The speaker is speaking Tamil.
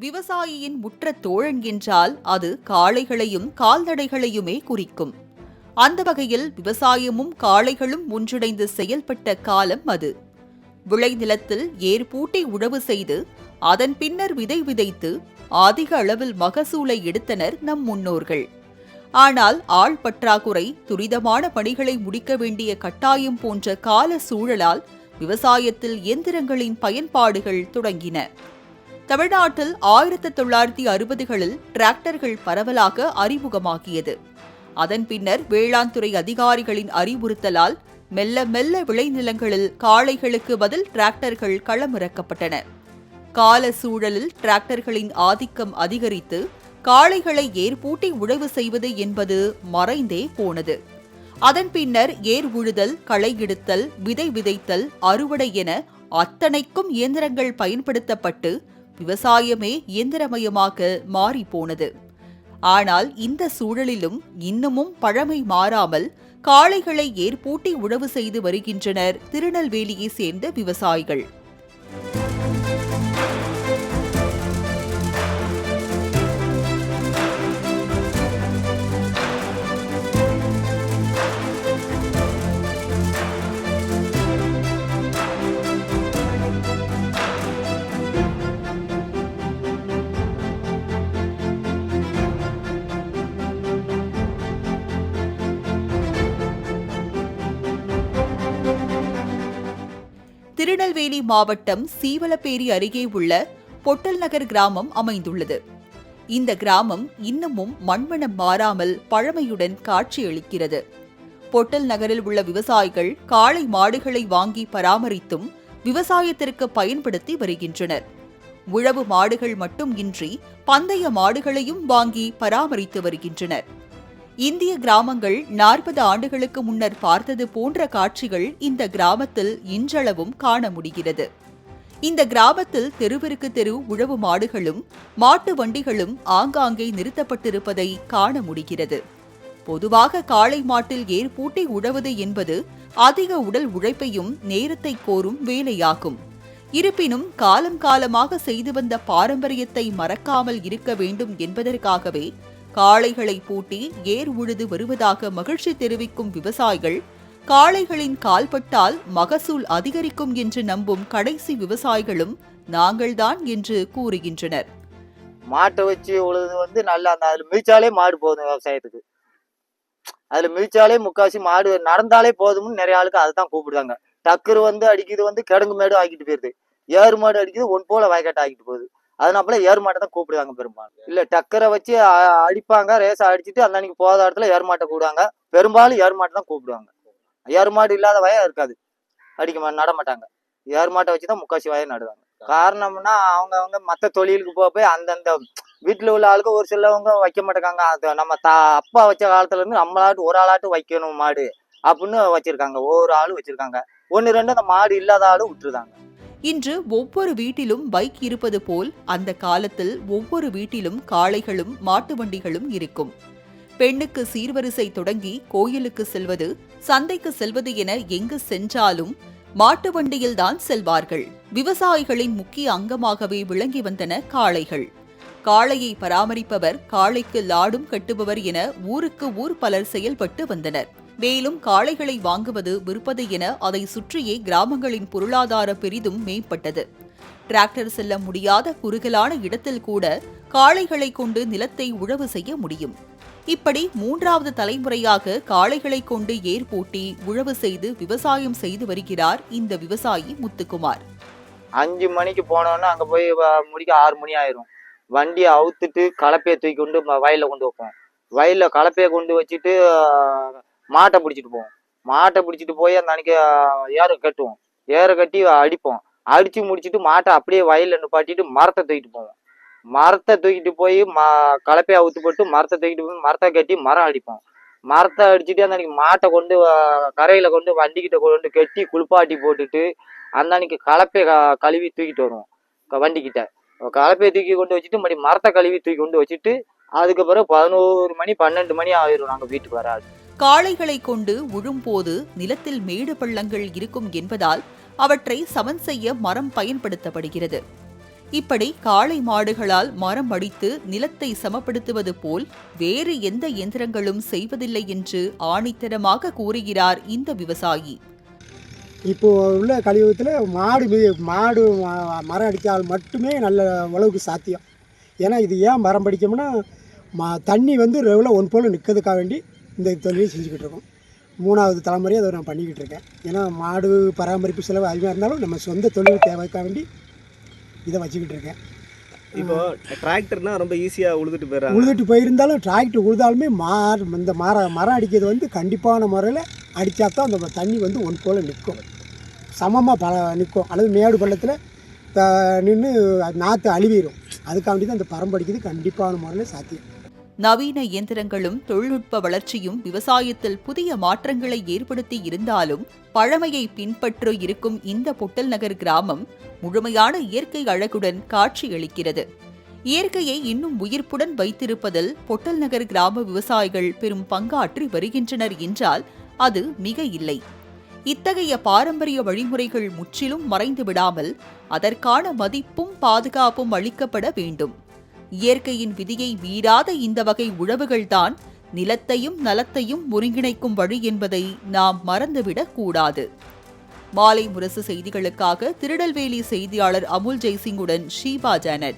விவசாயியின் முற்ற தோழன் என்றால் அது காளைகளையும் கால்நடைகளையுமே குறிக்கும். அந்த வகையில் விவசாயமும் காளைகளும் ஒன்றிணைந்து செயல்பட்ட காலம் அது. விளைநிலத்தில் ஏர்பூட்டி உழவு செய்து அதன் பின்னர் விதை விதைத்து அதிக அளவில் மகசூலை எடுத்தனர் நம் முன்னோர்கள். ஆனால் ஆள் பற்றாக்குறை துரிதமான பணிகளை முடிக்க வேண்டிய கட்டாயம் போன்ற கால சூழலால் விவசாயத்தில் இயந்திரங்களின் பயன்பாடுகள் தொடங்கின. தமிழ்நாட்டில் ஆயிரத்தி தொள்ளாயிரத்தி அறுபதுகளில் டிராக்டர்கள் பரவலாக அறிமுகமாகியது. அதன் பின்னர் வேளாண் துறை அதிகாரிகளின் அறிவுறுத்தலால் மெல்ல மெல்ல விளைநிலங்களில் காளைகளுக்கு பதில் டிராக்டர்கள் களமிறக்கப்பட்டன. கால சூழலில் டிராக்டர்களின் ஆதிக்கம் அதிகரித்து காளைகளை ஏர்பூட்டி உழவு செய்வது என்பது மறைந்தே போனது. அதன் பின்னர் ஏர் உழுதல் களை எடுத்தல் விதை விதைத்தல் அறுவடை என அத்தனைக்கும் இயந்திரங்கள் பயன்படுத்தப்பட்டு விவசாயமே இயந்திரமயமாக மாறிப்போனது. ஆனால் இந்த சூழலிலும் இன்னமும் பழமை மாறாமல் காளைகளை ஏர்பூட்டி உழவு செய்து வருகின்றனர் திருநெல்வேலியை சேர்ந்த விவசாயிகள். திருநெல்வேலி மாவட்டம் சீவலப்பேரி அருகே உள்ள பொட்டல் நகர் கிராமம் அமைந்துள்ளது. இந்த கிராமம் இன்னமும் மண்மணம் மாறாமல் பழமையுடன் காட்சியளிக்கிறது. பொட்டல் நகரில் உள்ள விவசாயிகள் காளை மாடுகளை வாங்கி பராமரித்தும் விவசாயத்திற்கு பயன்படுத்தி வருகின்றனர். உழவு மாடுகள் மட்டும் இன்றி பந்தய மாடுகளையும் வாங்கி பராமரித்து வருகின்றனர். இந்திய கிராமங்கள் நாற்பது ஆண்டுகளுக்கு முன்னர் பார்த்தது போன்ற காட்சிகள் இந்த கிராமத்தில் இன்றளவும் காண முடிகிறது. இந்த கிராமத்தில் தெருவிற்கு தெரு உழவு மாடுகளும் மாட்டு வண்டிகளும் ஆங்காங்கே நிறுத்தப்பட்டிருப்பதை காண முடிகிறது. பொதுவாக காளை மாட்டில் ஏர் பூட்டி உழவது என்பது அதிக உடல் உழைப்பையும் நேரத்தை கோரும் வேலையாகும். இருப்பினும் காலம் காலமாக செய்து வந்த பாரம்பரியத்தை மறக்காமல் இருக்க வேண்டும் என்பதற்காகவே காளைகளை பூட்டி ஏர் உழுது வருவதாக மகிழ்ச்சி தெரிவிக்கும் விவசாயிகள் காளைகளின் கால்பட்டால் மகசூல் அதிகரிக்கும் என்று நம்பும் கடைசி விவசாயிகளும் நாங்கள்தான் என்று கூறுகின்றனர். மாட்டை வச்சு உழுது வந்து நல்லா அந்த அதுல மிதிச்சாலே மாடு போதும் விவசாயத்துக்கு. அதுல மிதிச்சாலே முக்காசி மாடு நடந்தாலே போதும்னு நிறைய ஆளுக்கு அதை தான் கூப்பிடுறாங்க. டக்குரு வந்து அடிக்குது வந்து கிடங்கு மேடு ஆக்கிட்டு போயிருது. ஏறு மாடு அடிக்குது ஒன் போல வயக்காட்டை ஆக்கிட்டு போகுது. அதனால ஏர் மாட்டை தான் கூப்பிடுவாங்க பெரும்பாலும். இல்ல டக்கரை வச்சு அடிப்பாங்க ரேஸை அடிச்சுட்டு அந்த அன்னைக்கு போகாத இடத்துல ஏர் மாட்டை கூடுவாங்க பெரும்பாலும் ஏர் மாட்டை தான் கூப்பிடுவாங்க. ஏர் மாடு இல்லாத வயம் இருக்காது. அடிக்க நடமாட்டாங்க நட மாட்டாங்க. மாட்டை வச்சு தான் முக்காசி வயம் நடுவாங்க. காரணம்னா அவங்க அவங்க மற்ற தொழிலுக்கு போக போய் அந்தந்த வீட்டில் உள்ள ஆளுக்கு ஒரு சிலவங்க வைக்க மாட்டேங்காங்க. அது நம்ம தா அப்பா வச்ச காலத்துல இருந்து நம்மளாட்டு ஒரு ஆளாட்டு வைக்கணும் மாடு. அப்படின்னு வச்சிருக்காங்க. ஒவ்வொரு ஆளும் வச்சிருக்காங்க. ஒன்று ரெண்டு அந்த மாடு இல்லாத ஆளும் விட்டுருதாங்க. இன்று ஒவ்வொரு வீட்டிலும் பைக் இருப்பது போல் அந்த காலத்தில் ஒவ்வொரு வீட்டிலும் காளைகளும் மாட்டு வண்டிகளும் இருக்கும். பெண்ணுக்கு சீர்வரிசை தொடங்கி கோயிலுக்கு செல்வது சந்தைக்கு செல்வது என எங்கு சென்றாலும் மாட்டு வண்டியில்தான் செல்வார்கள். விவசாயிகளின் முக்கிய அங்கமாகவே விளங்கி வந்தன காளைகள். காளையை பராமரிப்பவர் காளைக்கு லாடும் கட்டுபவர் என ஊருக்கு ஊர் பலர் செயல்பட்டு வந்தனர். மேலும் காளைகளை வாங்குவது விற்பது என அதை சுற்றியே கிராமங்களின் பொருளாதார பெரிதும் மேம்பட்டது. டிராக்டர் செல்ல முடியாத குறுகலான இடத்தில் கூட காளைகளை கொண்டு நிலத்தை உழவு செய்ய முடியும். இப்படி மூன்றாவது தலைமுறையாக காளைகளை கொண்டு ஏர் பூட்டி உழவு செய்து விவசாயம் செய்து வருகிறார் இந்த விவசாயி முத்துக்குமார். அஞ்சு மணிக்கு போனோன்னா அங்க போய் முடிக்க ஆறு மணி ஆயிரும். வண்டியை அவுத்துட்டு கலப்பையை தூக்கி கொண்டு வயல்ல கொண்டு வைப்போம். வயல்ல கலப்பையை கொண்டு வச்சுட்டு மாட்டை பிடிச்சிட்டு போவோம். மாட்டை பிடிச்சிட்டு போய் அந்த அன்னைக்கு ஏற கட்டுவோம். ஏற கட்டி அடிப்போம். அடிச்சு முடிச்சிட்டு மாட்டை அப்படியே வயலில் நிப்பாட்டிட்டு மரத்தை தூக்கிட்டு போவோம். மரத்தை தூக்கிட்டு போய் ம கலப்பையை அவுத்து போட்டு மரத்தை தூக்கிட்டு போய் மரத்தை கட்டி மரம் அடிப்போம். மரத்தை அடிச்சுட்டு அந்த அன்னைக்கு மாட்டை கொண்டு கரையில் கொண்டு வண்டிக்கிட்ட கொண்டு கட்டி குளிப்பாட்டி போட்டுட்டு அந்த அன்னைக்கு கலப்பையை க- கழுவி தூக்கிட்டு வருவோம். வண்டிக்கிட்ட. கலப்பையை தூக்கி கொண்டு வச்சுட்டு மறுபடியும் மரத்தை கழுவி தூக்கி கொண்டு வச்சுட்டு அதுக்கு பிறகு பதினோரு மணி பன்னெண்டு மணி ஆயிரும் நாங்கள் வீட்டுக்கு வர காளைகளை கொண்டு உழும்போது நிலத்தில் மேடு பள்ளங்கள் இருக்கும் என்பதால் அவற்றை சமன் செய்ய மரம் பயன்படுத்தப்படுகிறது. இப்படி காளை மாடுகளால் மரம் அடித்து நிலத்தை சமப்படுத்துவது போல் வேறு எந்த இயந்திரங்களும் செய்வதில்லை என்று ஆணித்தரமாக கூறுகிறார் இந்த விவசாயி. இப்போ உள்ள கழிவுத்தில் மாடு மாடு மரம் அடித்தால் மட்டுமே நல்ல உழவுக்கு சாத்தியம். ஏன்னா இது ஏன் மரம் படிக்கோம்னா மா தண்ணி வந்து ரெகுலர் ஒன் போல் நிற்கிறதுக்காக வேண்டி இந்த தொழிலை செஞ்சுக்கிட்டு இருக்கோம் மூணாவது தலைமுறையாக அதை நான் பண்ணிக்கிட்டு இருக்கேன் ஏன்னா மாடு பராமரிப்பு செலவு அதிகமாக இருந்தாலும் நம்ம சொந்த தொழில் தேவைக்காக வேண்டி இதை வச்சுக்கிட்டு இருக்கேன் இப்போ டிராக்டர்னா ரொம்ப ஈஸியா உழுதுட்டு போயிடுறாங்க. உழுதுட்டு போயிருந்தாலும் டிராக்டர் உழுதாலுமே மார் இந்த மர மரம் அடிக்கிறது வந்து கண்டிப்பான முறையில் அடித்தா தான் அந்த தண்ணி வந்து ஒன் போல் நிற்கும். சமமாக பல நிற்கும். அல்லது மேடு பள்ளத்தில் நின்று நாற்று அழிவிடும் அதுக்காண்டி தான் அந்த பரம்பு அடிக்கிறது கண்டிப்பான முறையில் சாத்தியம். நவீன இயந்திரங்களும் தொழில்நுட்ப வளர்ச்சியும் விவசாயத்தில் புதிய மாற்றங்களை ஏற்படுத்தி இருந்தாலும் பழமையை பின்பற்று இருக்கும் இந்த பொட்டல் நகர் கிராமம் முழுமையான இயற்கை அழகுடன் காட்சியளிக்கிறது. இயற்கையை இன்னும் உயிர்ப்புடன் வைத்திருப்பதில் பொட்டல் நகர் கிராம விவசாயிகள் பெரும் பங்காற்றி வருகின்றனர் என்றால் அது மிக இல்லை. இத்தகைய பாரம்பரிய வழிமுறைகள் முற்றிலும் மறைந்து விடாமல் அதற்கான மதிப்பும் பாதுகாப்பும் அளிக்கப்பட வேண்டும். இயற்கையின் விதியை மீறாத இந்த வகை உழவுகள்தான் நிலத்தையும் நலத்தையும் ஒருங்கிணைக்கும் வழி என்பதை நாம் மறந்துவிடக் கூடாது. மாலை முரசு செய்திகளுக்காக திருடல்வேலி செய்தியாளர் அமுல் ஜெய்சிங்குடன் ஷீபா ஜானட்